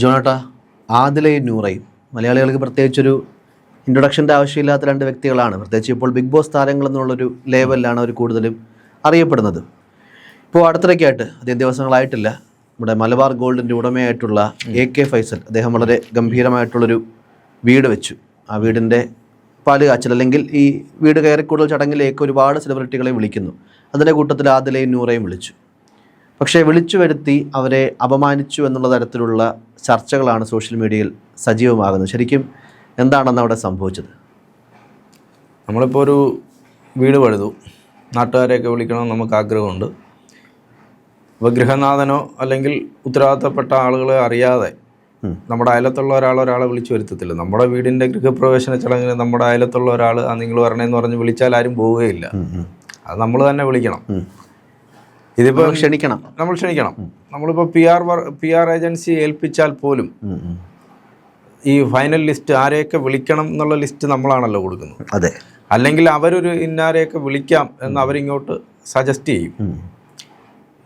ജോണേട്ടാ ആദിലയും നൂറയും മലയാളികൾക്ക് പ്രത്യേകിച്ചൊരു ഇൻട്രൊഡക്ഷന്റെ ആവശ്യമില്ലാത്ത രണ്ട് വ്യക്തികളാണ്. പ്രത്യേകിച്ച് ഇപ്പോൾ ബിഗ് ബോസ് താരങ്ങൾ എന്നുള്ളൊരു ലേവലിലാണ് അവർ കൂടുതലും അറിയപ്പെടുന്നത്. ഇപ്പോൾ അടുത്തിടയ്ക്കായിട്ട് അധികം ദിവസങ്ങളായിട്ടില്ല നമ്മുടെ മലബാർ ഗോൾഡിന്റെ ഉടമയായിട്ടുള്ള എ കെ ഫൈസൽ അദ്ദേഹം വളരെ ഗംഭീരമായിട്ടുള്ളൊരു വീട് വെച്ചു. ആ വീടിന്റെ പാൽ കാച്ചൽ അല്ലെങ്കിൽ ഈ വീട് കയറിക്കൂടുതൽ ചടങ്ങിലേക്ക് ഒരുപാട് സെലിബ്രിറ്റികളെ വിളിക്കുന്നു. അതിന്റെ കൂട്ടത്തിൽ ആദിലയും നൂറയും വിളിച്ചു. പക്ഷേ വിളിച്ചു വരുത്തി അവരെ അപമാനിച്ചു എന്നുള്ള തരത്തിലുള്ള ചർച്ചകളാണ് സോഷ്യൽ മീഡിയയിൽ സജീവമാകുന്നത്. ശരിക്കും എന്താണെന്ന് അവിടെ സംഭവിച്ചത്? നമ്മളിപ്പോൾ ഒരു വീട് പഴുതു നാട്ടുകാരെയൊക്കെ വിളിക്കണം നമുക്ക് ആഗ്രഹമുണ്ട്. അപ്പോൾ ഗൃഹനാഥനോ അല്ലെങ്കിൽ ഉത്തരവാദിത്തപ്പെട്ട ആളുകളെ അറിയാതെ നമ്മുടെ അയലത്തുള്ള ഒരാൾ ഒരാളെ വിളിച്ചു വരുത്തത്തില്ല. നമ്മുടെ വീടിന്റെ ഗൃഹപ്രവേശന ചടങ്ങിൽ നമ്മുടെ അയലത്തുള്ള ഒരാൾ ആ നിങ്ങൾ വരണേന്ന് പറഞ്ഞ് വിളിച്ചാൽ ആരും പോവുകയില്ല. അത് നമ്മൾ തന്നെ വിളിക്കണം. നമ്മൾ ക്ഷണിക്കണം. നമ്മൾ ക്ഷണിക്കണം. നമ്മളിപ്പോൾ P R P R agency ഏൽപ്പിച്ചാൽ പോലും. ഈ ഫൈനൽ ലിസ്റ്റ് ആരെയൊക്കെ വിളിക്കണം എന്നുള്ള ലിസ്റ്റ് നമ്മളാണല്ലോ കൊടുക്കുന്നത്. അതെ. അല്ലെങ്കിൽ അവരൊരു ഇന്നാരെയൊക്കെ വിളിക്കാം എന്ന് അവരിങ്ങോട്ട് സജസ്റ്റ് ചെയ്യും.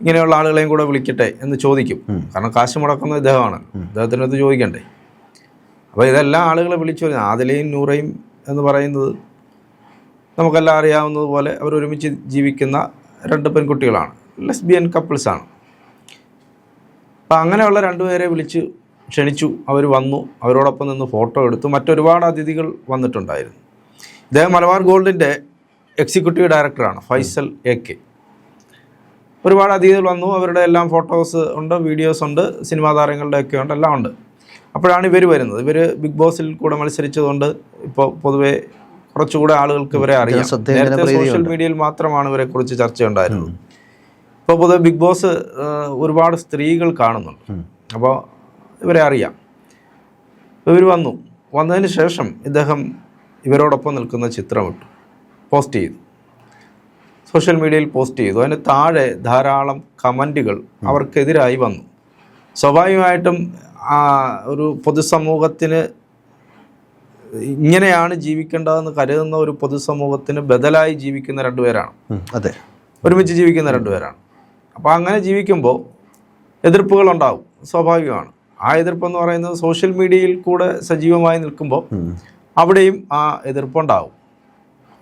ഇങ്ങനെയുള്ള ആളുകളെയും കൂടെ വിളിക്കട്ടെ എന്ന് ചോദിക്കും. കാരണം കാശ് മുടക്കുന്ന ഇദ്ദേഹമാണ്. ഇദ്ദേഹത്തിനടുത്ത് ചോദിക്കണ്ടേ? അപ്പോൾ ഇതെല്ലാം ആളുകളെ വിളിച്ചു വരുന്നത്. ആദിലയും നൂറയും എന്ന് പറയുന്നത് നമുക്കെല്ലാം അറിയാവുന്നതുപോലെ അവർ ഒരുമിച്ച് ജീവിക്കുന്ന രണ്ട് പെൺകുട്ടികളാണ്. ലെസ്ബിയൻ കപ്പിൾസാണ് അപ്പം അങ്ങനെയുള്ള രണ്ടുപേരെ വിളിച്ച് ക്ഷണിച്ചു. അവർ വന്നു. അവരോടൊപ്പം നിന്ന് ഫോട്ടോ എടുത്തു. മറ്റൊരുപാട് അതിഥികൾ വന്നിട്ടുണ്ടായിരുന്നു. ഇദ്ദേഹം മലബാർ ഗോൾഡിന്റെ എക്സിക്യൂട്ടീവ് ഡയറക്ടറാണ് ഫൈസൽ എ കെ. ഒരുപാട് അതിഥികൾ വന്നു. അവരുടെ എല്ലാം ഫോട്ടോസ് ഉണ്ട് വീഡിയോസ് ഉണ്ട് സിനിമാ താരങ്ങളുടെ ഒക്കെ ഉണ്ട് എല്ലാം ഉണ്ട്. അപ്പോഴാണ് ഇവർ വരുന്നത്. ഇവർ ബിഗ് ബോസിൽ കൂടെ മത്സരിച്ചതുകൊണ്ട് ഇപ്പോൾ പൊതുവേ കുറച്ചുകൂടെ ആളുകൾക്ക് ഇവരെ അറിയാം. നേരത്തെ സോഷ്യൽ മീഡിയയിൽ മാത്രമാണ് ഇവരെ കുറിച്ച് ചർച്ചയുണ്ടായിരുന്നത്. ഇപ്പോൾ പൊതുവെ ബിഗ് ബോസ് ഒരുപാട് സ്ത്രീകൾ കാണുന്നുണ്ട്. അപ്പോൾ ഇവരെ അറിയാം. ഇവർ വന്നു. വന്നതിന് ശേഷം ഇദ്ദേഹം ഇവരോടൊപ്പം നിൽക്കുന്ന ചിത്രമിട്ടു പോസ്റ്റ് ചെയ്തു. സോഷ്യൽ മീഡിയയിൽ പോസ്റ്റ് ചെയ്തു. അതിന് താഴെ ധാരാളം കമന്റുകൾ അവർക്കെതിരായി വന്നു. സ്വാഭാവികമായിട്ടും ആ ഒരു പൊതുസമൂഹത്തിന് ഇങ്ങനെയാണ് ജീവിക്കേണ്ടതെന്ന് കരുതുന്ന ഒരു പൊതുസമൂഹത്തിന് ബദലായി ജീവിക്കുന്ന രണ്ടുപേരാണ്. അതെ. ഒരുമിച്ച് ജീവിക്കുന്ന രണ്ടുപേരാണ്. അപ്പോൾ അങ്ങനെ ജീവിക്കുമ്പോൾ എതിർപ്പുകൾ ഉണ്ടാവും സ്വാഭാവികമാണ്. ആ എതിർപ്പെന്ന് പറയുന്നത് സോഷ്യൽ മീഡിയയിൽ കൂടെ സജീവമായി നിൽക്കുമ്പോൾ അവിടെയും ആ എതിർപ്പുണ്ടാവും.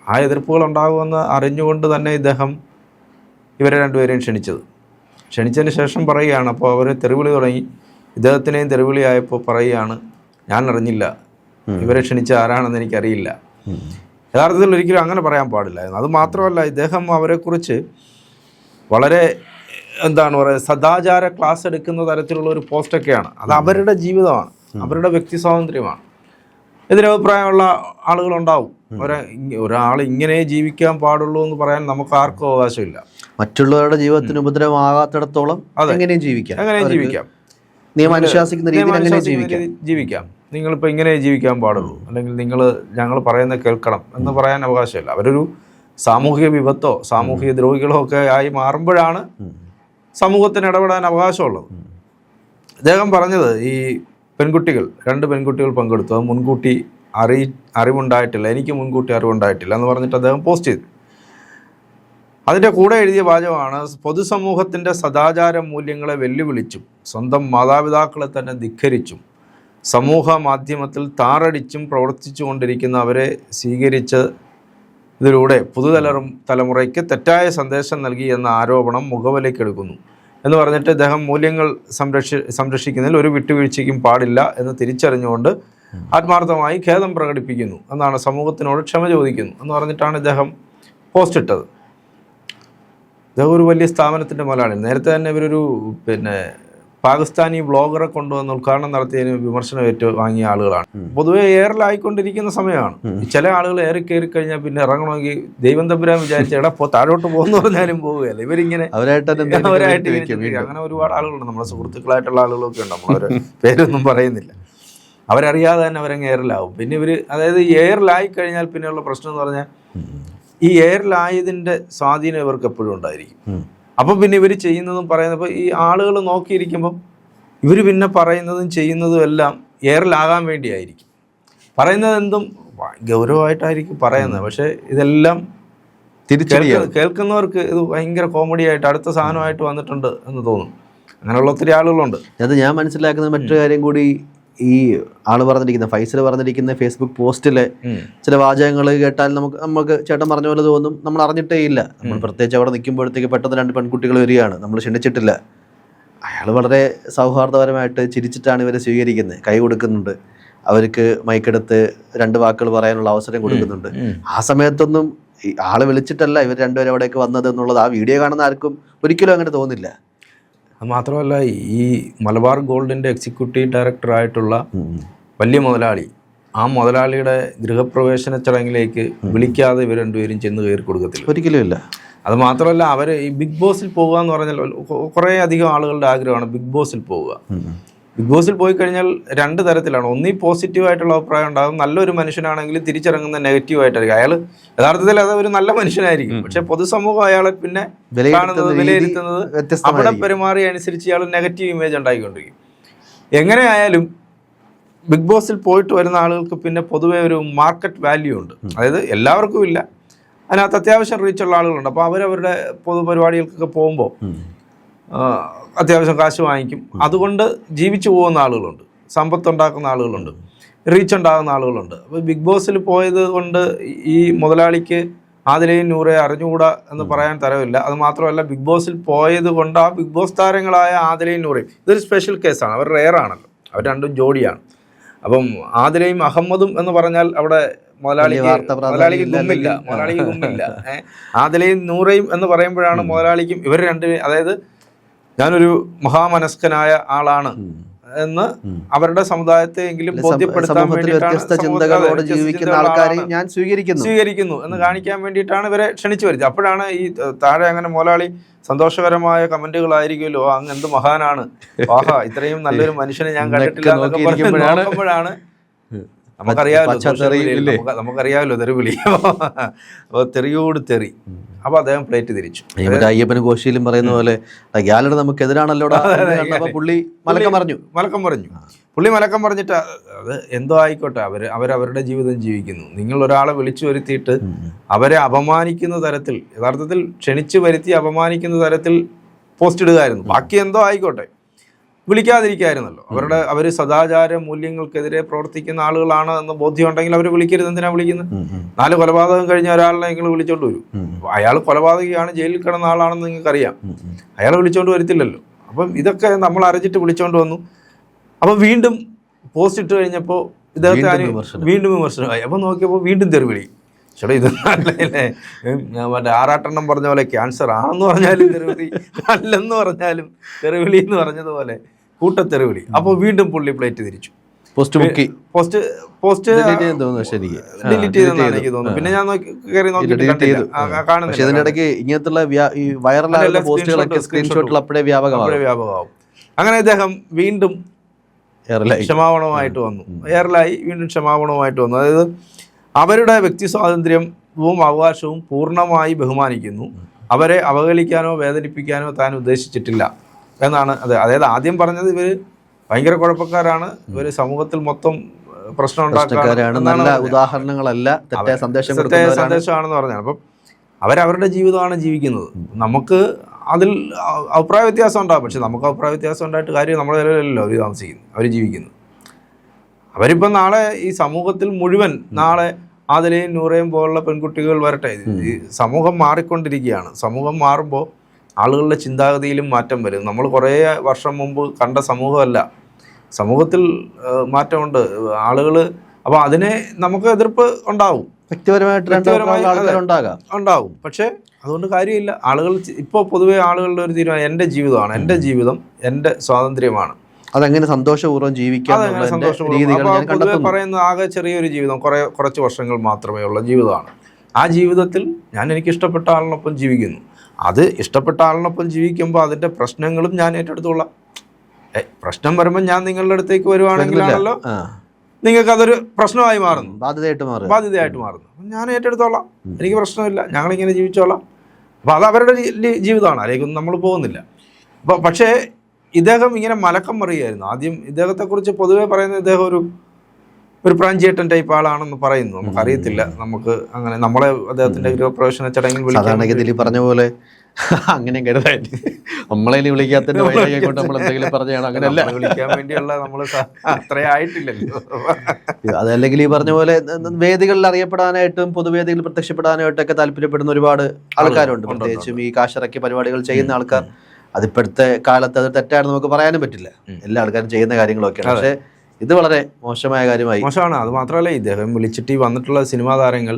ആ എതിർപ്പുകൾ ഉണ്ടാകുമെന്ന് അറിഞ്ഞുകൊണ്ട് തന്നെ ഇദ്ദേഹം ഇവരെ രണ്ടുപേരെയും ക്ഷണിച്ചത്. ക്ഷണിച്ചതിന് ശേഷം പറയുകയാണ് അപ്പോൾ അവർ തെറിവിളി തുടങ്ങി. ഇദ്ദേഹത്തിനെയും തെറിവിളിയായപ്പോൾ പറയുകയാണ് ഞാൻ അറിഞ്ഞില്ല ഇവരെ ക്ഷണിച്ച ആരാണെന്ന് എനിക്കറിയില്ല. യഥാർത്ഥത്തിൽ ഒരിക്കലും അങ്ങനെ പറയാൻ പാടില്ലായിരുന്നു. അത് മാത്രമല്ല ഇദ്ദേഹം അവരെക്കുറിച്ച് വളരെ എന്താണ് പറയുക സദാചാര ക്ലാസ് എടുക്കുന്ന തരത്തിലുള്ള ഒരു പോസ്റ്റൊക്കെയാണ്. അത് അവരുടെ ജീവിതമാണ്. അവരുടെ വ്യക്തി സ്വാതന്ത്ര്യമാണ്. എതിരഭിപ്രായമുള്ള ആളുകളുണ്ടാവും. ഒരാ ഒരാൾ ഇങ്ങനെ ജീവിക്കാൻ പാടുള്ളൂ എന്ന് പറയാൻ നമുക്ക് ആർക്കും അവകാശമില്ല. മറ്റുള്ളവരുടെ ജീവിതത്തിന് ഉപദ്രവമാകാത്തിടത്തോളം എങ്ങനെയും ജീവിക്കാം. അങ്ങനെ ജീവിക്കാം. നിയമം അനുശാസിക്കുന്ന രീതിയിൽ അങ്ങനെ ജീവിക്കാം. ജീവിക്കാം. നിങ്ങളിപ്പോൾ ഇങ്ങനെ ജീവിക്കാൻ പാടുള്ളൂ. അല്ലെങ്കിൽ നിങ്ങൾ ഞങ്ങൾ പറയുന്നത് കേൾക്കണം എന്ന് പറയാൻ അവകാശമില്ല. അവരൊരു സാമൂഹിക വിപത്തോ സാമൂഹിക ദ്രോഹികളോ ഒക്കെ ആയി മാറുമ്പോഴാണ് സമൂഹത്തിന് ഇടപെടാൻ അവകാശമുള്ളത്. അദ്ദേഹം പറഞ്ഞത് ഈ പെൺകുട്ടികൾ രണ്ട് പെൺകുട്ടികൾ പങ്കെടുത്തു. അത് മുൻകൂട്ടി അറി അറിവുണ്ടായിട്ടില്ല. എനിക്ക് മുൻകൂട്ടി അറിവുണ്ടായിട്ടില്ല എന്ന് പറഞ്ഞിട്ട് അദ്ദേഹം പോസ്റ്റ് ചെയ്തു. അതിന്റെ കൂടെ എഴുതിയ വാചകമാണ് പൊതുസമൂഹത്തിന്റെ സദാചാര മൂല്യങ്ങളെ വെല്ലുവിളിച്ചും സ്വന്തം മാതാപിതാക്കളെ തന്നെ ധിഖരിച്ചും സമൂഹ മാധ്യമത്തിൽ താറടിച്ചും പ്രവർത്തിച്ചു കൊണ്ടിരിക്കുന്ന അവരെ സ്വീകരിച്ച് ഇതിലൂടെ പുതുതലറും തലമുറയ്ക്ക് തെറ്റായ സന്ദേശം നൽകി എന്ന ആരോപണം മുഖവിലേക്കെടുക്കുന്നു എന്ന് പറഞ്ഞിട്ട് ഇദ്ദേഹം മൂല്യങ്ങൾ സംരക്ഷി സംരക്ഷിക്കുന്നതിൽ ഒരു വിട്ടുവീഴ്ചയ്ക്കും പാടില്ല എന്ന് തിരിച്ചറിഞ്ഞുകൊണ്ട് ആത്മാർത്ഥമായി ഖേദം പ്രകടിപ്പിക്കുന്നു എന്നാണ് സമൂഹത്തിനോട് ക്ഷമ ചോദിക്കുന്നു എന്ന് പറഞ്ഞിട്ടാണ് ഇദ്ദേഹം പോസ്റ്റ് ഇട്ടത്. ഇദ്ദേഹം ഒരു വലിയ സ്ഥാപനത്തിന്റെ മലയാളി നേരത്തെ തന്നെ ഇവരൊരു പിന്നെ പാകിസ്ഥാനി ബ്ലോഗറെ കൊണ്ടുവന്ന് ഉദ്ഘാടനം നടത്തിയതിന് വിമർശനം ഏറ്റു വാങ്ങിയ ആളുകളാണ് പൊതുവെ എയറിലായിക്കൊണ്ടിരിക്കുന്ന സമയമാണ്. ചില ആളുകൾ ഏറി കയറി കഴിഞ്ഞാൽ പിന്നെ ഇറങ്ങണമെങ്കിൽ ദൈവം തമ്പുരാൻ വിചാരിച്ച എടാ പോ താഴോട്ട് പോകുന്നു പറഞ്ഞാലും പോവുകയല്ല. ഇവരിങ്ങനെ അവരായിട്ട്. അങ്ങനെ ഒരുപാട് ആളുകളുണ്ട്. നമ്മുടെ സുഹൃത്തുക്കളായിട്ടുള്ള ആളുകളൊക്കെ ഉണ്ട്. നമ്മളവരെ പേരൊന്നും പറയുന്നില്ല. അവരറിയാതെ തന്നെ അവരങ്ങ് എയറിലാവും പിന്നെ ഇവർ അതായത് എയറിലായി കഴിഞ്ഞാൽ പിന്നെയുള്ള പ്രശ്നം എന്ന് പറഞ്ഞാൽ ഈ എയറിലായതിന്റെ സ്വാധീനം ഇവർക്ക് എപ്പോഴും ഉണ്ടായിരിക്കും. ഉം. അപ്പം പിന്നെ ഇവർ ചെയ്യുന്നതും പറയുന്നതും ഈ ആളുകൾ നോക്കിയിരിക്കുമ്പം ഇവർ പിന്നെ പറയുന്നതും ചെയ്യുന്നതും എല്ലാം എയറിലാകാൻ വേണ്ടിയായിരിക്കും. പറയുന്നത് എന്തും ഗൗരവമായിട്ടായിരിക്കും പറയുന്നത്. പക്ഷേ ഇതെല്ലാം തിരിച്ചറിയാം കേൾക്കുന്നവർക്ക് ഇത് ഭയങ്കര കോമഡി ആയിട്ട് അടുത്ത സാധനമായിട്ട് വന്നിട്ടുണ്ട് എന്ന് തോന്നും. അങ്ങനെയുള്ള ഒത്തിരി ആളുകളുണ്ട്. അത് ഞാൻ മനസ്സിലാക്കുന്ന മറ്റൊരു കാര്യം കൂടി ഈ ആൾ പറഞ്ഞിരിക്കുന്ന ഫൈസൽ പറഞ്ഞിരിക്കുന്ന ഫേസ്ബുക്ക് പോസ്റ്റിലെ ചില വാചകങ്ങൾ കേട്ടാൽ നമുക്ക് നമുക്ക് ചേട്ടൻ പറഞ്ഞ പോലെ തോന്നും. നമ്മൾ അറിഞ്ഞിട്ടേ ഇല്ല. നമ്മൾ പ്രത്യേകിച്ച് അവിടെ നിൽക്കുമ്പോഴത്തേക്ക് പെട്ടെന്ന് രണ്ട് പെൺകുട്ടികൾ വരികയാണ്. നമ്മൾ ക്ഷണിച്ചിട്ടില്ല. അയാൾ വളരെ സൗഹാർദ്ദപരമായിട്ട് ചിരിച്ചിട്ടാണ് ഇവരെ സ്വീകരിക്കുന്നത്. കൈ കൊടുക്കുന്നുണ്ട്. അവർക്ക് മൈക്കെടുത്ത് രണ്ട് വാക്കുകൾ പറയാനുള്ള അവസരം കൊടുക്കുന്നുണ്ട്. ആ സമയത്തൊന്നും ആൾ വിളിച്ചിട്ടല്ല ഇവർ രണ്ടുപേരും അവിടേക്ക് വന്നത് എന്നുള്ളത്. ആ വീഡിയോ കാണുന്ന ആർക്കും ഒരിക്കലും അങ്ങനെ തോന്നില്ല. മാത്രമല്ല ഈ മലബാർ ഗോൾഡിന്റെ എക്സിക്യൂട്ടീവ് ഡയറക്ടറായിട്ടുള്ള വലിയ മുതലാളി ആ മുതലാളിയുടെ ഗൃഹപ്രവേശന ചടങ്ങിലേക്ക് വിളിക്കാതെ ഇവർ രണ്ടുപേരും ചെന്ന് കയറി കൊടുക്കത്തില്ല. ഒരിക്കലും ഇല്ല. അത് മാത്രമല്ല അവർ ഈ ബിഗ് ബോസിൽ പോകുക എന്ന് പറഞ്ഞാൽ കുറേ അധികം ആളുകളുടെ ആഗ്രഹമാണ് ബിഗ് ബോസിൽ പോവുക. ബിഗ് ബോസിൽ പോയി കഴിഞ്ഞാൽ രണ്ട് തരത്തിലാണ്. ഒന്നീ പോസിറ്റീവ് ആയിട്ടുള്ള അഭിപ്രായം ഉണ്ടാകും. നല്ലൊരു മനുഷ്യനാണെങ്കിൽ തിരിച്ചിറങ്ങുന്ന നെഗറ്റീവ് ആയിട്ടായിരിക്കും. അയാൾ യഥാർത്ഥത്തിൽ അത് ഒരു നല്ല മനുഷ്യനായിരിക്കും. പക്ഷെ പൊതുസമൂഹം അയാളെ പിന്നെ കാണുന്നത് രീതി വിലയിരുത്തുന്നത് അവിടെ പെരുമാറി അനുസരിച്ച് ഇയാൾ നെഗറ്റീവ് ഇമേജ് ഉണ്ടായിക്കൊണ്ടിരിക്കും. എങ്ങനെയായാലും ബിഗ് ബോസിൽ പോയിട്ട് വരുന്ന ആളുകൾക്ക് പിന്നെ പൊതുവേ ഒരു മാർക്കറ്റ് വാല്യൂ ഉണ്ട്. അതായത് എല്ലാവർക്കും ഇല്ല അതിനകത്ത് അത്യാവശ്യം റീച്ചുള്ള ആളുകളുണ്ട്. അപ്പോൾ അവരവരുടെ പൊതുപരിപാടികൾക്കൊക്കെ പോകുമ്പോൾ അത്യാവശ്യം കാശ് വാങ്ങിക്കും. അതുകൊണ്ട് ജീവിച്ചു പോകുന്ന ആളുകളുണ്ട്. സമ്പത്ത് ഉണ്ടാക്കുന്ന ആളുകളുണ്ട്. റീച്ച് ഉണ്ടാകുന്ന ആളുകളുണ്ട്. അപ്പോൾ ബിഗ് ബോസിൽ പോയത് കൊണ്ട് ഈ മുതലാളിക്ക് ആദിലയും നൂറെ അറിഞ്ഞുകൂടാ എന്ന് പറയാൻ തരവില്ല. അത് മാത്രമല്ല ബിഗ് ബോസിൽ പോയത് കൊണ്ട് ആ ബിഗ് ബോസ് താരങ്ങളായ ആദിലയും നൂറയും ഇതൊരു സ്പെഷ്യൽ കേസാണ് അവർ റെയർ ആണല്ലോ. അവർ രണ്ടും ജോഡിയാണ്. അപ്പം ആദിലയും അഹമ്മദും എന്ന് പറഞ്ഞാൽ അവിടെ മുതലാളിക്ക് പ്രാധാന്യം മുതലാളിക്ക് ഗുമ്മില്ല മുതലാളിക്ക് ഗുമ്മില്ല ആദിലയും നൂറയും എന്ന് പറയുമ്പോഴാണ് മുതലാളിക്കും ഇവർ രണ്ട് അതായത് ഞാനൊരു മഹാമനസ്കനായ ആളാണ് എന്ന് അവരുടെ സമുദായത്തെ എങ്കിലും ബോധ്യപ്പെടുത്താൻ ചിന്തകളോട് ജീവിക്കുന്ന ആൾക്കാരെ ഞാൻ സ്വീകരിക്കുന്നു. സ്വീകരിക്കുന്നു എന്ന് കാണിക്കാൻ വേണ്ടിയിട്ടാണ് ഇവരെ ക്ഷണിച്ചു വരുന്നത്. അപ്പോഴാണ് ഈ താഴെ അങ്ങനെ മോലാളി സന്തോഷകരമായ കമന്റുകളായിരിക്കുമല്ലോ "ഓ, അങ്ങ് എന്ത് മഹാനാണ്. ആഹാ ഇത്രയും നല്ലൊരു മനുഷ്യനെ ഞാൻ കണ്ടിട്ടില്ല നോക്കുമ്പോഴാണ് നമുക്കറിയാമല്ലോ? നമുക്കറിയാമല്ലോ തെറി വിളി അപ്പോൾ തെറിയോട് തെറി. അപ്പോൾ അദ്ദേഹം പ്ലേറ്റ് തിരിച്ചു. അയ്യപ്പനും കോശിയിലും പറയുന്ന പോലെ ഗ്യാലറി നമുക്ക് എതിരാണല്ലോ പുള്ളി മലക്കം പറഞ്ഞു. മലക്കം പറഞ്ഞു. പുള്ളി മലക്കം പറഞ്ഞിട്ട് അത് എന്തോ ആയിക്കോട്ടെ അവർ അവരവരുടെ ജീവിതം ജീവിക്കുന്നു. നിങ്ങൾ ഒരാളെ വിളിച്ചു വരുത്തിയിട്ട് അവരെ അപമാനിക്കുന്ന തരത്തിൽ യഥാർത്ഥത്തിൽ ക്ഷണിച്ചു വരുത്തി അപമാനിക്കുന്ന തരത്തിൽ പോസ്റ്റ് ഇടുകയായിരുന്നു. ബാക്കി എന്തോ ആയിക്കോട്ടെ. വിളിക്കാതിരിക്കായിരുന്നല്ലോ. അവരുടെ അവർ സദാചാര മൂല്യങ്ങൾക്കെതിരെ പ്രവർത്തിക്കുന്ന ആളുകളാണ് എന്ന് ബോധ്യമുണ്ടെങ്കിൽ അവർ വിളിക്കരുത്. എന്തിനാ വിളിക്കുന്നത്? നാല് കൊലപാതകം കഴിഞ്ഞ ഒരാളിനെ നിങ്ങൾ വിളിച്ചോണ്ട് വരും. അയാൾ കൊലപാതകയാണ് ജയിലിൽ കിടന്ന ആളാണെന്ന് നിങ്ങൾക്കറിയാം. അയാൾ വിളിച്ചോണ്ട് വരത്തില്ലല്ലോ. അപ്പം ഇതൊക്കെ നമ്മൾ അറിഞ്ഞിട്ട് വിളിച്ചോണ്ട് വന്നു. അപ്പം വീണ്ടും പോസ്റ്റ് ഇട്ട് കഴിഞ്ഞപ്പോൾ ഇദ്ദേഹത്തെ വീണ്ടും വിമർശനമായി അപ്പം നോക്കിയപ്പോൾ വീണ്ടും തെറിവിളി. ചേട്ടാ ഇത് അല്ലേ ഞാൻ മറ്റേ ആറാട്ടെണ്ണം പറഞ്ഞ പോലെ ക്യാൻസർ ആണെന്ന് പറഞ്ഞാലും തെറിവിളി അല്ലെന്ന് പറഞ്ഞാലും തെറിവിളി എന്ന് പറഞ്ഞതുപോലെ. കൂട്ടത്തെറിവിളി. അപ്പോൾ വീണ്ടും പുള്ളി പ്ലേറ്റ് തിരിച്ചു. പോസ്റ്റ് മുക്കി. പോസ്റ്റ് പോസ്റ്റ് ഡിലീറ്റ് തോന്നുന്നു ചെയ്തെന്നാണ് ചെയ്തു. എനിക്ക് തോന്നുന്നത് പിന്നെ ഞാൻ നോക്കി കയറി നോക്കി ഇടയ്ക്ക് ഇങ്ങനത്തുള്ള ഈ വൈറലായ പോസ്റ്റുകളൊക്കെ സ്ക്രീൻഷോട്ടിൽ അപ്പോഴേ വ്യാപകമാകും വ്യാപകമാവും. അങ്ങനെ അദ്ദേഹം വീണ്ടും ക്ഷമാപണവുമായിട്ട് വന്നു. എയർലായി വീണ്ടും ക്ഷമാപണവുമായിട്ട് വന്നു. അതായത് അവരുടെ വ്യക്തി സ്വാതന്ത്ര്യവും അവകാശവും പൂർണമായി ബഹുമാനിക്കുന്നു. അവരെ അവഹേളിക്കാനോ വേദനിപ്പിക്കാനോ താൻ ഉദ്ദേശിച്ചിട്ടില്ല. എന്നാണ് അത്. അതായത് ആദ്യം പറഞ്ഞത് ഇവർ ഭയങ്കര കുഴപ്പക്കാരാണ്. ഇവർ സമൂഹത്തിൽ മൊത്തം പ്രശ്നം നല്ല ഉദാഹരണങ്ങളല്ല തെറ്റായ സന്ദേശം സന്ദേശമാണെന്ന് പറഞ്ഞാൽ അപ്പം അവരവരുടെ ജീവിതമാണ് ജീവിക്കുന്നത്. നമുക്ക് അതിൽ അഭിപ്രായ വ്യത്യാസം ഉണ്ടാകും പക്ഷെ നമുക്ക് അഭിപ്രായ വ്യത്യാസം ഉണ്ടായിട്ട് കാര്യം നമ്മുടെ നിലയിലല്ലോ അവർ താമസിക്കുന്നു അവർ ജീവിക്കുന്നു. അവരിപ്പം നാളെ ഈ സമൂഹത്തിൽ മുഴുവൻ നാളെ ആദിലയും നൂറയും പോലുള്ള പെൺകുട്ടികൾ വരട്ടെ. ഈ സമൂഹം മാറിക്കൊണ്ടിരിക്കുകയാണ്. സമൂഹം മാറുമ്പോൾ ആളുകളുടെ ചിന്താഗതിയിലും മാറ്റം വരും. നമ്മൾ കുറേ വർഷം മുമ്പ് കണ്ട സമൂഹമല്ല. സമൂഹത്തിൽ മാറ്റമുണ്ട്. ആളുകൾ അപ്പോൾ അതിനെ നമുക്ക് എതിർപ്പ് ഉണ്ടാവും. വ്യക്തിപരമായിട്ട് ഉണ്ടാകും. പക്ഷേ അതുകൊണ്ട് കാര്യമില്ല. ആളുകൾ ഇപ്പോൾ പൊതുവേ ആളുകളുടെ ഒരു തീരുമാനം എന്റെ ജീവിതമാണ്. എന്റെ ജീവിതം എന്റെ സ്വാതന്ത്ര്യമാണ്. അതെങ്ങനെ സന്തോഷപൂർവം ജീവിക്കാം പൊതുവെ പറയുന്നത് ആകെ ചെറിയൊരു ജീവിതം. കുറേ കുറച്ച് വർഷങ്ങൾ മാത്രമേ ഉള്ള ജീവിതമാണ്. ആ ജീവിതത്തിൽ ഞാൻ എനിക്ക് ഇഷ്ടപ്പെട്ട ആളിനൊപ്പം ജീവിക്കുന്നു. അത് ഇഷ്ടപ്പെട്ട ആളിനൊപ്പം ജീവിക്കുമ്പോൾ അതിന്റെ പ്രശ്നങ്ങളും ഞാൻ ഏറ്റെടുത്തോളാം. പ്രശ്നം വരുമ്പോൾ ഞാൻ നിങ്ങളുടെ അടുത്തേക്ക് വരുവാണെങ്കിലാണല്ലോ നിങ്ങൾക്ക് അതൊരു പ്രശ്നമായി മാറുന്നു. ബാധ്യതയായിട്ട് മാറും ബാധ്യതയായിട്ട് മാറുന്നു. ഞാൻ ഏറ്റെടുത്തോളാം. എനിക്ക് പ്രശ്നമില്ല. ഞങ്ങളിങ്ങനെ ജീവിച്ചോളാം. അപ്പോൾ അത് അവരുടെ ജീവിതമാണ്. അതിലേക്കൊന്നും നമ്മൾ പോകുന്നില്ല. അപ്പോൾ പക്ഷേ ഇദ്ദേഹം ഇങ്ങനെ മലക്കം മറിയായിരുന്നു ആദ്യം ഇദ്ദേഹത്തെക്കുറിച്ച് പൊതുവേ പറയുന്ന ഇദ്ദേഹം ഒരു ഒരു പ്രാഞ്ചേട്ടൻ ടൈപ്പ് ആളാണെന്ന് പറയുന്നു. നമുക്ക് അറിയത്തില്ല. നമുക്ക് അങ്ങനെ നമ്മളെ അദ്ദേഹത്തിന്റെ ഗൃഹപ്രവേശന ചടങ്ങിൽ സാധാരണഗതിയിൽ പറഞ്ഞ പോലെ അങ്ങനെ കരുതാൻ. നമ്മളെ വിളിക്കാത്തതിന്റെ കൊണ്ട് നമ്മൾ എന്തെങ്കിലും പറഞ്ഞാണ്? അങ്ങനെയല്ല. നമ്മളെ വിളിക്കാൻ വേണ്ടിയുള്ള നമ്മൾ അത്രേ ആയിട്ടില്ലല്ലോ. അതല്ലെങ്കിൽ ഈ പറഞ്ഞ പോലെ വേദികളിൽ അറിയപ്പെടാനായിട്ടും പൊതുവേദികളിൽ പ്രത്യക്ഷപ്പെടാനായിട്ടൊക്കെ താല്പര്യപ്പെടുന്ന ഒരുപാട് ആൾക്കാരുണ്ട്. പ്രത്യേകിച്ചും ഈ കാശിറക്കി പരിപാടികൾ ചെയ്യുന്ന ആൾക്കാർ. അതിപ്പോഴത്തെ കാലത്ത് അത് തെറ്റാണെന്ന് നമുക്ക് പറയാനും പറ്റില്ല. എല്ലാ ആൾക്കാരും ചെയ്യുന്ന കാര്യങ്ങളൊക്കെയാണ്. പക്ഷേ ഇത് വളരെ മോശമായ കാര്യമായി. മോശമാണ്. അത് മാത്രമല്ല ഇദ്ദേഹം വിളിച്ചിട്ട് ഈ വന്നിട്ടുള്ള സിനിമാ താരങ്ങൾ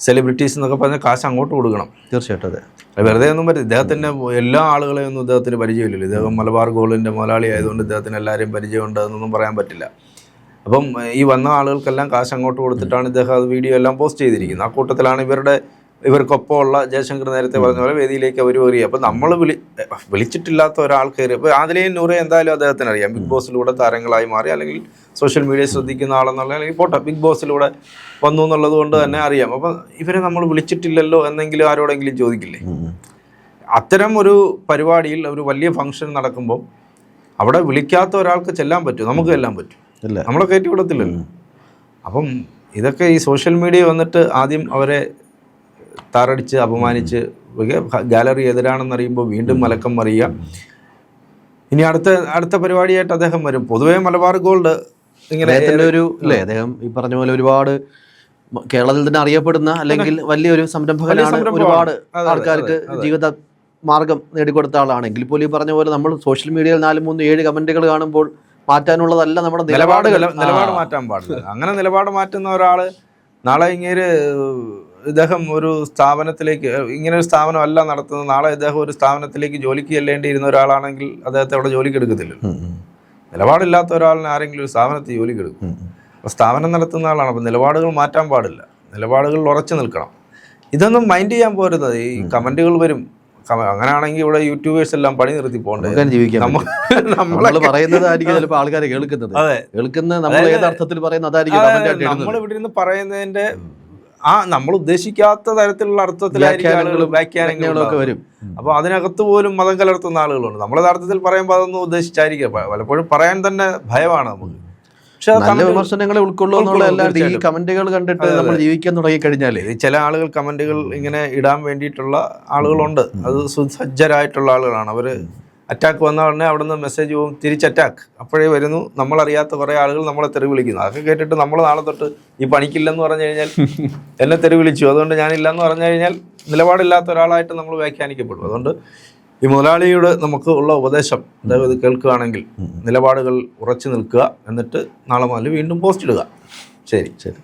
സെലിബ്രിറ്റീസ് എന്നൊക്കെ പറഞ്ഞാൽ കാശ് അങ്ങോട്ട് കൊടുക്കണം. തീർച്ചയായിട്ടും അതെ. വെറുതെ ഒന്നും പറ്റില്ല ഇദ്ദേഹത്തിന്റെ എല്ലാ ആളുകളെയും ഒന്നും ഇദ്ദേഹത്തിന് പരിചയമില്ലല്ലോ. ഇദ്ദേഹം മലബാർ ഗോളിന്റെ മുതലാളി ആയതുകൊണ്ട് ഇദ്ദേഹത്തിന് എല്ലാവരെയും പരിചയമുണ്ട് എന്നൊന്നും പറയാൻ പറ്റില്ല. അപ്പം ഈ വന്ന ആളുകൾക്കെല്ലാം കാശ് അങ്ങോട്ട് കൊടുത്തിട്ടാണ് ഇദ്ദേഹം അത് വീഡിയോ എല്ലാം പോസ്റ്റ് ചെയ്തിരിക്കുന്നത്. ആ കൂട്ടത്തിലാണ് ഇവരുടെ ഇവർക്കൊപ്പമുള്ള ജയശങ്കർ നേരത്തെ പറഞ്ഞ പോലെ വേദിയിലേക്ക് അവർ കയറി. അപ്പം നമ്മൾ വിളി വിളിച്ചിട്ടില്ലാത്ത ഒരാൾ കയറി. അപ്പോൾ ആദിലേയും നൂറെ എന്തായാലും അദ്ദേഹത്തിന് അറിയാം ബിഗ് ബോസിലൂടെ താരങ്ങളായി മാറി അല്ലെങ്കിൽ സോഷ്യൽ മീഡിയ ശ്രദ്ധിക്കുന്ന ആളെന്നുള്ള അല്ലെങ്കിൽ പോട്ടെ ബിഗ് ബോസിലൂടെ വന്നു എന്നുള്ളത് കൊണ്ട് തന്നെ അറിയാം. അപ്പം ഇവരെ നമ്മൾ വിളിച്ചിട്ടില്ലല്ലോ എന്നെങ്കിലും ആരോടെങ്കിലും ചോദിക്കില്ലേ? അത്തരം ഒരു പരിപാടിയിൽ ഒരു വലിയ ഫംഗ്ഷൻ നടക്കുമ്പോൾ അവിടെ വിളിക്കാത്ത ഒരാൾക്ക് ചെല്ലാൻ പറ്റും നമുക്ക് ചെല്ലാൻ പറ്റും ഇല്ല. നമ്മളെ കയറ്റി വിടത്തില്ലല്ലോ. അപ്പം ഇതൊക്കെ ഈ സോഷ്യൽ മീഡിയ വന്നിട്ട് ആദ്യം അവരെ താറടിച്ച് അപമാനിച്ച് ഗാലറി എതിരാണെന്ന് അറിയുമ്പോൾ വീണ്ടും മലക്കം മറിയുക. ഇനി അടുത്ത അടുത്ത പരിപാടിയായിട്ട് അദ്ദേഹം വരും. പൊതുവേ മലബാർ ഗോൾഡ് ഇങ്ങനെ ഒരു അല്ലേ അദ്ദേഹം ഈ പറഞ്ഞ പോലെ ഒരുപാട് കേരളത്തിൽ തന്നെ അറിയപ്പെടുന്ന അല്ലെങ്കിൽ വലിയൊരു സംരംഭകനാണ്. ഒരുപാട് ആൾക്കാർക്ക് ജീവിത മാർഗം നേടിക്കൊടുത്ത ആളാണെങ്കിൽ പോലും ഈ പറഞ്ഞ പോലെ നമ്മൾ സോഷ്യൽ മീഡിയയിൽ നാല് മൂന്ന് ഏഴ് കമന്റുകൾ കാണുമ്പോൾ മാറ്റാനുള്ളതല്ല നമ്മുടെ നിലപാട് നിലപാട് മാറ്റാൻ പാടില്ല. അങ്ങനെ നിലപാട് മാറ്റുന്ന ഒരാൾ നാളെ ഇങ്ങനെ ഇദ്ദേഹം ഒരു സ്ഥാപനത്തിലേക്ക് ഇങ്ങനെ ഒരു സ്ഥാപനം അല്ല നടത്തുന്നത്. നാളെ ഇദ്ദേഹം ഒരു സ്ഥാപനത്തിലേക്ക് ജോലിക്ക് ചെല്ലേണ്ടിയിരുന്ന ഒരാളാണെങ്കിൽ അദ്ദേഹത്തെ അവിടെ ജോലിക്ക് എടുക്കത്തില്ല. നിലപാടില്ലാത്ത ഒരാളിനെ ആരെങ്കിലും ഒരു സ്ഥാപനത്തിൽ ജോലിക്ക് എടുക്കും. അപ്പോൾ സ്ഥാപനം നടത്തുന്ന ആളാണ്. അപ്പോൾ നിലപാടുകൾ മാറ്റാൻ പാടില്ല. നിലപാടുകളിൽ ഉറച്ചു നിൽക്കണം. ഇതൊന്നും മൈൻഡ് ചെയ്യാൻ പോരുന്നത് ഈ കമന്റുകൾ വരും. അങ്ങനെയാണെങ്കിൽ ഇവിടെ യൂട്യൂബേഴ്സ് എല്ലാം പണി നിർത്തി പോകണ്ടേ ജീവിക്കാം. നമ്മൾ പറയുന്നത് ആയിരിക്കും ചിലപ്പോൾ ആൾക്കാരെ കേൾക്കുന്നത്. കേൾക്കുന്ന നമ്മൾ ഏതർത്ഥത്തിൽ ഏത് അർത്ഥത്തിൽ പറയുന്ന അതായിരിക്കും നമ്മൾ ഇവിടെ നിന്ന് പറയുന്നതിന്റെ ആ നമ്മൾ ഉദ്ദേശിക്കാത്ത തരത്തിലുള്ള അർത്ഥത്തിലായിരിക്കും വ്യാഖ്യാനങ്ങളും വ്യാഖ്യാനങ്ങളൊക്കെ വരും. അപ്പൊ അതിനകത്ത് പോലും മതം കലർത്തുന്ന ആളുകളുണ്ട്. നമ്മൾ യഥാർത്ഥത്തിൽ പറയുമ്പോൾ അതൊന്നും ഉദ്ദേശിച്ചായിരിക്കും പലപ്പോഴും പറയാൻ തന്നെ ഭയമാണ് നമുക്ക്. നല്ല വിമർശനങ്ങളെ ഉൾക്കൊള്ളൂ എന്നുള്ള ഉൾക്കൊള്ളും, അല്ലാണ്ട് ഈ കമന്റുകൾ കണ്ടിട്ട് നമ്മൾ ജീവിക്കാൻ തുടങ്ങി കഴിഞ്ഞാൽ ചില ആളുകൾ കമന്റുകൾ ഇങ്ങനെ ഇടാൻ വേണ്ടിയിട്ടുള്ള ആളുകളുണ്ട്. അത് സുസജ്ജരായിട്ടുള്ള ആളുകളാണ്. അവർ അറ്റാക്ക് വന്ന ഉടനെ അവിടുന്ന് മെസ്സേജ് പോകും തിരിച്ച് അറ്റാക്ക് അപ്പോഴേ വരുന്നു. നമ്മളറിയാത്ത കുറേ ആളുകൾ നമ്മളെ തെറി വിളിക്കുന്നു അതൊക്കെ കേട്ടിട്ട് നമ്മൾ നാളെ തൊട്ട് ഈ പണിക്കില്ലെന്ന് പറഞ്ഞു കഴിഞ്ഞാൽ എന്നെ തെറി വിളിച്ചു അതുകൊണ്ട് ഞാനില്ലെന്ന് പറഞ്ഞു കഴിഞ്ഞാൽ നിലപാടില്ലാത്ത ഒരാളായിട്ട് നമ്മൾ വ്യാഖ്യാനിക്കപ്പെടും. അതുകൊണ്ട് ഈ മുതലാളിയുടെ നമുക്ക് ഉള്ള ഉപദേശം അതായത് ഇത് കേൾക്കുകയാണെങ്കിൽ നിലപാടുകൾ ഉറച്ചു നിൽക്കുക. എന്നിട്ട് നാളെ മുതൽ വീണ്ടും പോസ്റ്റ് ഇടുക. ശരി ശരി.